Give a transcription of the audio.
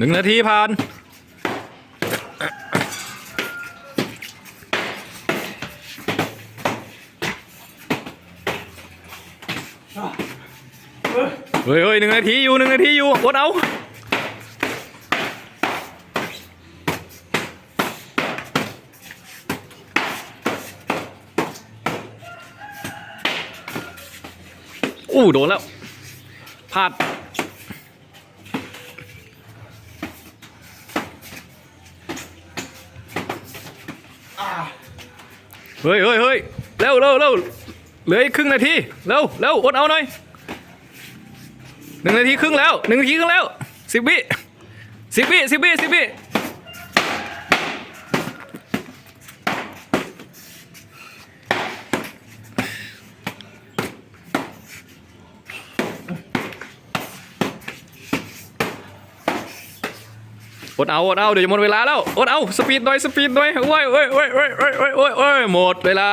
หนึ่งนาทีผ่าน เฮ้ยเฮ้ยหนึ่งนาทีอยู่หนึ่งนาทีอยู่อดเอาอู้โดนแล้วพลาด เฮ้ยเฮ้ยเฮ้ยเร็วเร็วเร็วเหลืออีกครึ่งนาที เร็วเร็วอดเอาหน่อยหนึ่งนาทีครึ่งแล้วหนึ่งนาทีครึ่งแล้วสิบวิสิบวิสิบวิสิบวิ อดเอาอดเอาเดี๋ยวจะหมดเวลาแล้วอดเอาสปีดหน่อยสปีดหน่อยโอ้ยโอ้ยโอ้ยโอ้ยโอ้ยโอ้ยโอ้ยหมดเวลา